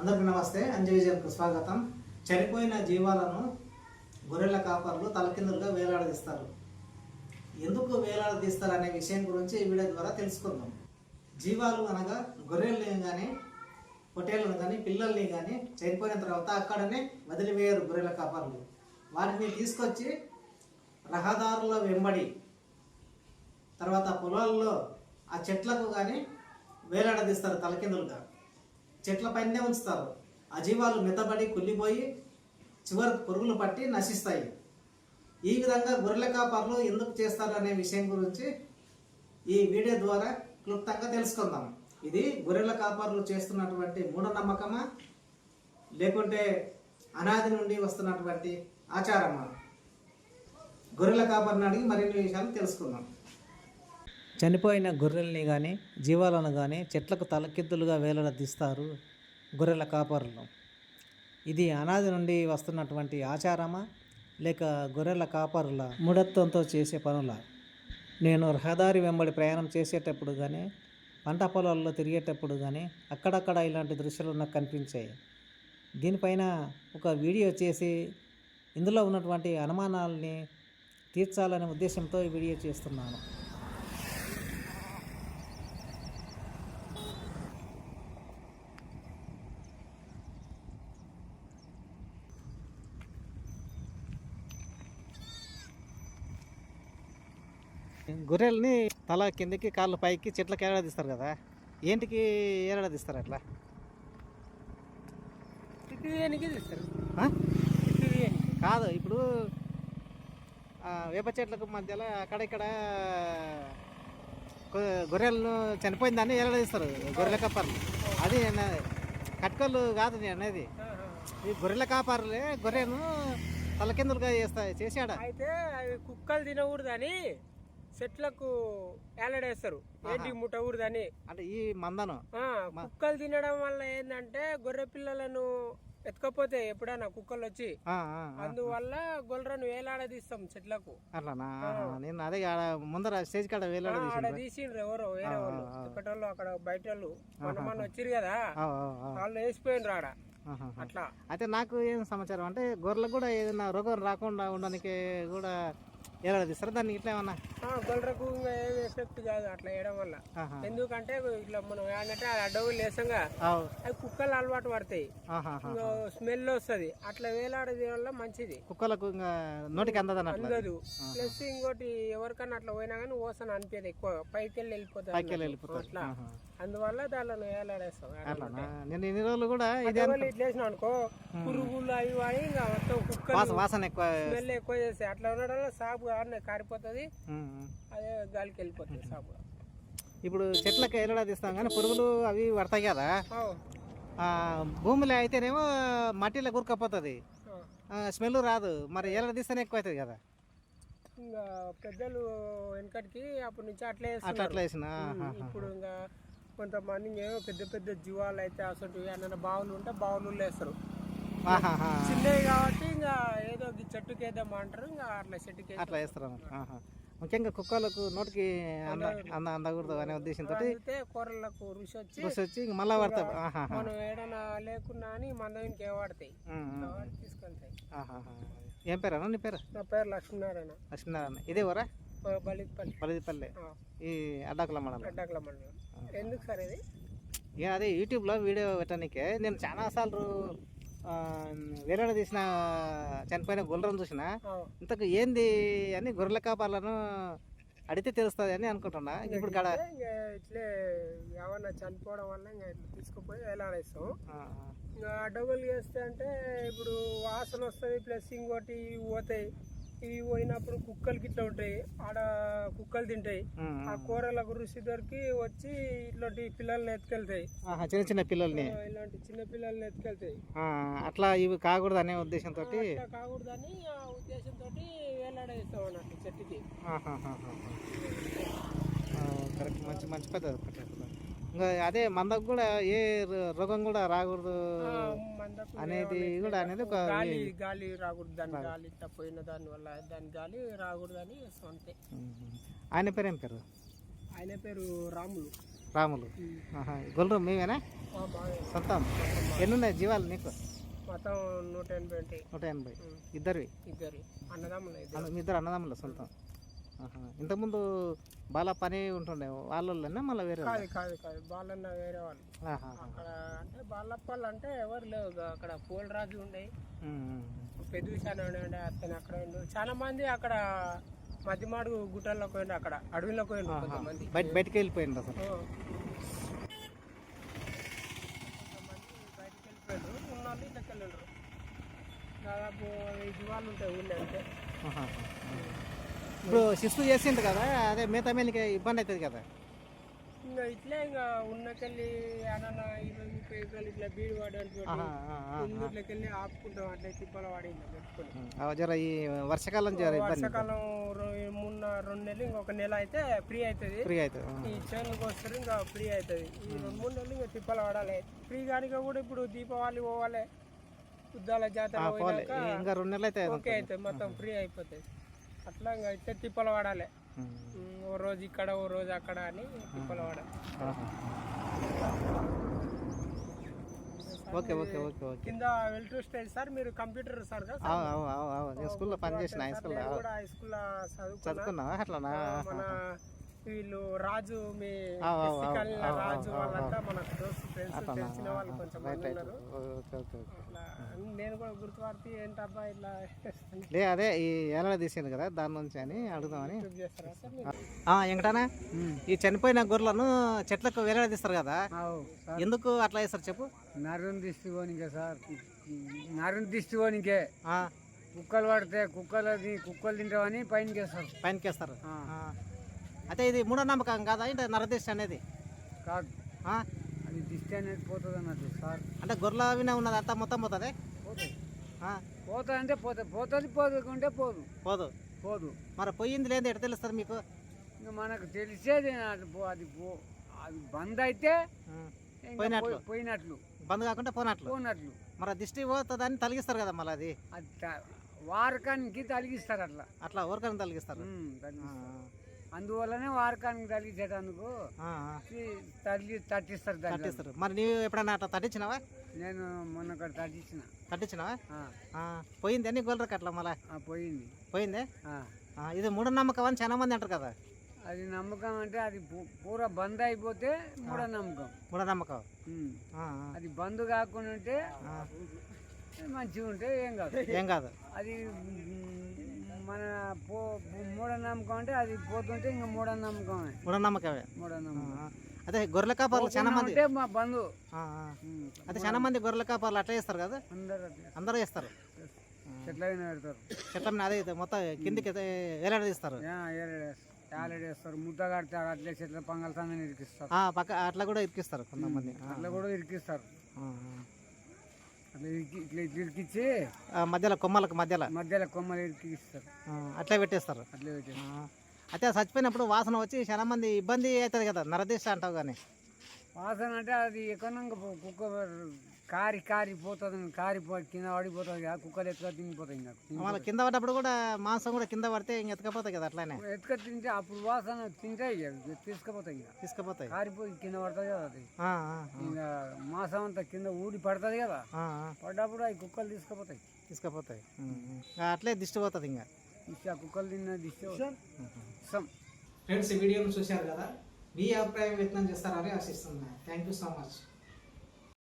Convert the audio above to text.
అందరికీ నమస్తే. అంజవిజన్కు స్వాగతం. చనిపోయిన జీవాలను గొర్రెల కాపర్లు తలకిందులుగా వేలాడదీస్తారు. ఎందుకు వేలాడదీస్తారు అనే విషయం గురించి ఈ వీడియో ద్వారా తెలుసుకుందాం. జీవాలు అనగా గొర్రెల్ని కానీ పొట్టేళ్ళను కానీ పిల్లల్ని కానీ చనిపోయిన తర్వాత అక్కడనే వదిలివేయరు గొర్రెల కాపర్లు. వాటిని తీసుకొచ్చి రహదారుల వెంబడి తర్వాత పొలాల్లో ఆ చెట్లకు కానీ వేలాడదీస్తారు తలకిందులుగా. చెట్ల పైనే ఉంచుతారు. ఆ జీవాలు మెత్తబడి కుళ్ళిపోయి చివరికి పురుగులు పట్టి నశిస్తాయి. ఈ విధంగా గొర్రెల కాపర్లు ఎందుకు చేస్తారు అనే విషయం గురించి ఈ వీడియో ద్వారా క్లుప్తంగా తెలుసుకుందాం. ఇది గొర్రెల కాపర్లు చేస్తున్నటువంటి మూఢనమ్మకమా? లేకుంటే అనాది నుండి వస్తున్నటువంటి ఆచారమా? గొర్రెల కాపర్ని అడిగి మరిన్ని విషయాలు తెలుసుకుందాం. చనిపోయిన గొర్రెల్ని కానీ జీవాలను కానీ చెట్లకు తలకిద్దులుగా వేలాడదీస్తారు గొర్రెల కాపరులు. ఇది అనాది నుండి వస్తున్నటువంటి ఆచారమా? లేక గొర్రెల కాపరుల మూఢత్వంతో చేసే పనుల? నేను రహదారి వెంబడి ప్రయాణం చేసేటప్పుడు కానీ పంట పొలాల్లో తిరిగేటప్పుడు కానీ అక్కడక్కడ ఇలాంటి దృశ్యాలు నాకు కనిపించాయి. దీనిపైన ఒక వీడియో చేసి ఇందులో ఉన్నటువంటి అనుమానాలని తీర్చాలనే ఉద్దేశంతో ఈ వీడియో చేస్తున్నాను. గొర్రెల్ని తల కిందకి కాళ్ళు పైకి చెట్లకి ఏడాదిస్తారు కదా? ఏంటికి ఏడాదిస్తారు అట్లా? కాదు ఇప్పుడు వేప చెట్లకు మధ్యలో అక్కడిక్కడ గొర్రెలను చనిపోయిందని ఏడాదిస్తారు గొర్రెల కాపర్లు. అది కట్కలు కాదు నేను అనేది. ఈ గొర్రెల కాపర్లే గొర్రెను తలకిందులుగా చేస్తా చేసాడా అయితే కుక్కలు తినకూడదని చెట్లకు ఏలాడేస్తారు ఏంటి ముట్టకూడదని అంటే ఈ మందను? ఆ, కుక్కలు తినడం వల్ల ఏంటంటే గొర్రె పిల్లలను ఎత్తుకపోతే ఎప్పుడైనా కుక్కలు వచ్చి. అందువల్ల గొర్రెను వేలాడదీస్తాం చెట్లకు అట్లానా? నేను అదే ముందర స్టేజ్ కాడ వేలాడ తీసిండ్రు ఎవరో వేరే వాళ్ళు. ఇక్కటోళ్ళు అక్కడ బయట వాళ్ళు. మొన్న వచ్చిరు కదా? వాళ్ళు వేసిపోయినరు ఆడ. అట్లా. అయితే నాకు ఏం సమాచారం? అంటే గొర్రెలకు కూడా ఏదైనా రోగం రాకుండా ఉండడానికి కూడా ఎలా తీస్తారు దాన్ని ఇట్లా ఏమన్నా? ఏమి ఎఫెక్ట్ కాదు అట్లా వేయడం వల్ల. ఎందుకంటే ఇట్లా మనం ఏంటంటే అడవులు లేసంగా. అవి. కుక్కలు అలవాటు పడతాయి. స్మెల్ వస్తుంది. అట్లా వేలాడది వల్ల మంచిది. కుక్కలకు నోటికి అందదన్నట్లు అందదు. ప్లస్ ఇంకోటి ఎవరికన్నా అట్లా పోయినా కానీ ఓసన అనిపించదు ఎక్కువ. పైకి వెళ్ళి వెళ్ళిపోతుంది పైకి వెళ్ళి వెళ్ళిపోతారు. అట్లా. అందువల్ల దానిలో వేలాడేస్తాం. నేను రోజులు కూడా ఇదే ఇట్లా వేసినాం అనుకో పురుగులు అవి వాడి ఇంకా మొత్తం కుక్కలు వాసన ఎక్కువ స్మెల్ ఎక్కువ చేస్తాయి. అట్లా ఉండడం వల్ల సాపు ఆడనే కారిపోతుంది. అదే గాలికి వెళ్ళిపోతుంది సాపు ఇప్పుడు చెట్లకు ఎల్లడా తీస్తాం కానీ పురుగులు అవి పడతాయి కదా? భూమిలో అయితేనేమో మట్టిలో గురకపోతుంది. స్మెల్ రాదు. మరి ఎలా తీస్తేనే ఎక్కువ అవుతుంది కదా? ఇంకా పెద్దలు వెనకటికి అప్పటి నుంచి అట్లే అట్లా వేసిన? ఇప్పుడు ఇంకా కొంతమంది ఏమో పెద్ద పెద్ద జీవాలు అయితే అసలు ఏమైనా బావులు ఉంటే బావులు వేస్తారు. చిన్నవి కాబట్టి ఇంకా ఏదో చెట్టుకి వేద్దాం అంటారు ఇంకా అట్లా చెట్టుకి. అట్లా వేస్తారు అన్నమాట. ఆహా. ముఖ్యంగా కుక్కలకు నోటికి అంద అంద అందకూడదు అనే ఉద్దేశంతో కూరలకు రుచి వచ్చి చూసి వచ్చి ఇంక మళ్ళా పడతాయి. మనం ఏడైనా లేకున్నా అని ఉమ్, ఉమ్. కాబట్టి తీసుకెళ్తాయి. ఏం పేరు అన్న నీ పేరు? నా పేరు లక్ష్మీనారాయణ. లక్ష్మీనారాయణ. ఇదే ఊరా? బలిపల్లి. పల్లిపల్లె ఈ అడ్డాకుల మండలం. గడ్డకల మండలం. ఎందుకు సార్ ఇది? ఇక అదే యూట్యూబ్లో వీడియో పెట్టడానికే. నేను చాలా సార్లు ఆ, వేలాడ తీసిన చనిపోయిన గొర్రెలను చూసిన ఇంతకు ఏంది అని గొర్రెల కాపాలను అడిగితే తెలుస్తుంది అని అనుకుంటున్నా. ఇప్పుడు కాడ ఇంకా ఇట్లే ఏమన్నా చనిపోవడం వల్ల తీసుకుపోయి వేలాడేస్తాం. ఇంకా డబుల్ చేస్తే అంటే ఇప్పుడు వాసన వస్తుంది ప్లస్ ఇంకోటి పోతాయి. ఇవి పోయినప్పుడు కుక్కలకి ఇట్లా ఉంటాయి. ఆడ కుక్కలు తింటాయి. ఆ కూరలకు రుచి దొరికి వచ్చి ఇట్లాంటి పిల్లల్ని ఎత్తుకెళ్తాయి. చిన్న చిన్న పిల్లల్ని. ఇలాంటి చిన్న పిల్లల్ని ఎత్తుకెళ్తాయి. అట్లా ఇవి కాకూడదు అనే ఉద్దేశంతో అట్లా కాకూడదని ఆ ఉద్దేశంతో వేలాడేస్తాం అన్నట్టు చెట్టుకి. కరెక్ట్. మంచి మంచి పద్ధతి. ఇంకా అదే మందకు కూడా ఏ రోగం కూడా రాకూడదు అనేది కూడా అనేది ఒక గాలి గాలి రాకూడదు. దాని గాలి పోయిన దాని వల్ల దాని గాలి రాకూడదు అని ఉమ్. ఆయన పేరు ఏం పేరు? ఆయన పేరు రాములు. రాములు. గొల్లరు మేమేనా? సొంతం. ఎన్ని ఉన్నాయి జీవాలు నీకు? మొత్తం నూట ఎనభై ఉంటాయి. నూట ఎనభై. ఇద్దరివి? ఇద్దరు. అన్నదమ్ములు మీ ఇద్దరు అన్నదమ్ముల సొంతం. ఇంతకుముందు బాగా పని ఉంటుండే వాళ్ళోళ్ళేనా మళ్ళీ వేరే కాదు కాదు కాదు. బాలన్న వేరే వాళ్ళు. అక్కడ అంటే బాలప్పలు అంటే ఎవరు లేవు. అక్కడ పోలరాజు ఉండే. విషయాన్ని ఉండే అతను అక్కడ ఉండు. చాలా మంది అక్కడ మధ్యమాడు గుట్టల్లోకి పోయిండు అక్కడ. అడవిలోకి పోయిండు కొంతమంది. బయట బయటికి వెళ్ళిపోయింది అసలు. ఓ. కొంతమంది బయటికి వెళ్ళిపోయారు ఉన్న వాళ్ళు ఇళ్ళకి వెళ్ళారు దాదాపు ఐదు వాళ్ళు ఉంటాయి ఊళ్ళో అంటే. ఇప్పుడు శిస్తు చేసిండు కదా అదే మిగతా మీదకి ఇబ్బంది అవుతుంది కదా. ఇంకా ఇట్లే ఇంకా ఉన్నకెళ్ళి ఏడన్నా ఇరవై ముప్పై ఎకరాలు ఇట్లా బీడు వాడడానికి వెళ్ళి ఆపుకుంటాం అట్లా తిప్పల వాడి జర ఈ వర్షాకాలం వర్షాకాలం మూడు రెండు నెలలు ఇంకొక నెల అయితే ఫ్రీ అవుతుంది. ఫ్రీ అవుతుంది. ఈ చేనులకు వస్తారు ఇంకా ఫ్రీ అవుతుంది. ఈ రెండు మూడు నెలలు ఇంకా తిప్పలు పడాలి ఫ్రీ కానిక కూడా ఇప్పుడు దీపావళి పోవాలి. ఉద్దాల జాతర ఇంకా రెండు నెలలు అయితే ఓకే అవుతుంది మొత్తం ఫ్రీ అయిపోతుంది అట్లా ఇంకా ఇట్లా తిప్పలు. ఉమ్, ఓ రోజు ఇక్కడ ఓ రోజు అక్కడ అని తిప్పలు ఆహా. Okay okay okay okay. కింద వెల్టూ స్టేజ్ సార్ మీరు కంప్యూటర్ సార్ నేను స్కూల్లో పనిచేసిన హై స్కూల్లో కూడా హై స్కూల్లో చదువుకున్నా. అట్లానా? మన వీళ్ళు రాజు మీ రాజు వాళ్ళంతా మన తెలిసిన వాళ్ళు కొంచెం రైట్ మంది రైట్ ఉన్నారు. Okay okay okay. అట్లా నేను కూడా గుర్తుపడితే ఏంటబ్బా ఇట్లా లే అదే ఈ ఎలా తీసింది కదా దాని నుంచి అని అడుగుదామని. యూట్యూబ్ చేస్తారా సార్ మీరు? ఆ, వెంకటానా? ఈ చనిపోయిన గొర్రెలను చెట్లకు వేలాడదీస్తారు కదా? ఎందుకు అట్లా చేస్తారు చెప్పు? నరుని దిష్టి పోనికే సార్. నరుని దిష్టి పోనికే ఆ, కుక్కలు పడితే కుక్కలు తి- కుక్కలు తింటామని పైనకి వేస్తారు. పైనకి వేస్తారు. ఆ. ఆ. అయితే ఇది మూఢనమ్మకం కాదా? అంటే నరదిష్టి అనేది? కాదు. ఆ? దిష్టి అనేది పోతుంది అన్నట్టు సార్ అంటే గొర్రెల విన ఉన్నది అంతా మొత్తం పోతుంది? పోతుంది ఆ, పోతుంది అంటే పోతుంది పోతుంది పోదుకుంటే పోదు. పోదు. పోదు. మరి పోయింది లేదు ఎట్ట తెలుస్తుంది మీకు? మనకు తెలిసేది అది పో- అది బంద్ అయితే పోయినట్లు. పోయి- పోయినట్లు. బంద్ కాకుండా పోనట్లు. పోనట్లు. మరి దిష్టి పోతుందని తలిగిస్తారు కదా మళ్ళీ అది? వారకానికి తలిగిస్తారు అట్లా. అట్లా ఊరికని తలిగిస్తారు. ఉమ్, ఆ, తలిగిస్తారు అందువల్లనే వారకానికి. ఈ తల్లి తట్టిస్తారు తట్టిస్తారు. మరి నీవు ఎప్పుడైనా అట్లా తట్టించినావా? నేను మొన్న ఒకటి తట్టించిన. తట్టించినావా? పోయింది అని గొర్రెకి అట్లా మళ్ళా? పోయింది. పోయిందే? ఇది మూఢనమ్మకం అని చాలా మంది అంటారు కదా. అది నమ్మకం అంటే అది పూర బంద్ అయిపోతే మూఢ నమ్మకం మూఢనమ్మకం. ఆ. అది బంద్ కాకుండా ఉంటే. మంచిగా ఉంటే ఏం కాదు. ఏం కాదు. అది మన పో మూఢ నమ్మకం అంటే అది పోతుంటే ఇంకా మూఢ నమ్మకమే మూఢనమ్మకమే. మూఢ ఆ, నమ్మకం ఆ. అదే గొర్రెల కాపర్లు చాలా మంది. ఉంటే మా బంధు అయితే చాలా మంది గొర్రెల కాపర్లు అట్లా చేస్తారు కదా? అందరూ అందరూ చేస్తారు. చెట్ల మీద పెడతారు. చెట్ల మీద అదే మొత్తం కిందికి వేలాడదీస్తారు. ఏలేడేస్తారు ముద్ద కడితే అట్లే చెట్ల పంగల్తానే ఇరికిస్తారు. ఆ, పక్క అట్లా కూడా ఇరికిస్తారు కొంతమంది. అట్లా కూడా ఇరికిస్తారు. ఇట్లా ఇరికిచ్చి. మధ్యలో కొమ్మలకు మధ్యలో మధ్యలో కొమ్మలు ఇరికిస్తారు అట్లే పెట్టేస్తారు అట్లా పెట్టేసి ఆ. అయితే చచ్చిపోయినప్పుడు వాసన వచ్చి చాలా మంది ఇబ్బంది అవుతుంది కదా నరదీశ అంటావు కానీ వాసన అంటే అది ఎకనంగా కుక్క కారి కారి పోతుంది కారి పో- కింద పడిపోతుంది కదా కుక్కలు ఎత్తుక తినిపోతాయి ఇంకా. మళ్ళీ కింద పడ్డప్పుడు కూడా మాంసం కూడా కింద పడితే ఇంక ఎత్తుకపోతాయి కదా అట్లానే? ఎత్తుక తింటే అప్పుడు వాసన తింటాయి ఇక తీసుకుపోతాయి ఇంకా. తీసుకుపోతాయి. కారిపోయి కింద పడుతుంది కదా అది. ఇంకా మాసం అంతా కింద ఊడి పడుతుంది కదా. పడ్డప్పుడు అవి కుక్కలు తీసుకుపోతాయి. తీసుకుపోతాయి. అట్లే దిష్టి పోతుంది ఇంకా. ఇస్తే ఆ కుక్కలు తిన్న దిష్టి. ఫ్రెండ్స్ ఈ వీడియోను చూశారు కదా? మీ అభిప్రాయం వ్యక్తం చేస్తారని ఆశిస్తున్నాను. Thank you so much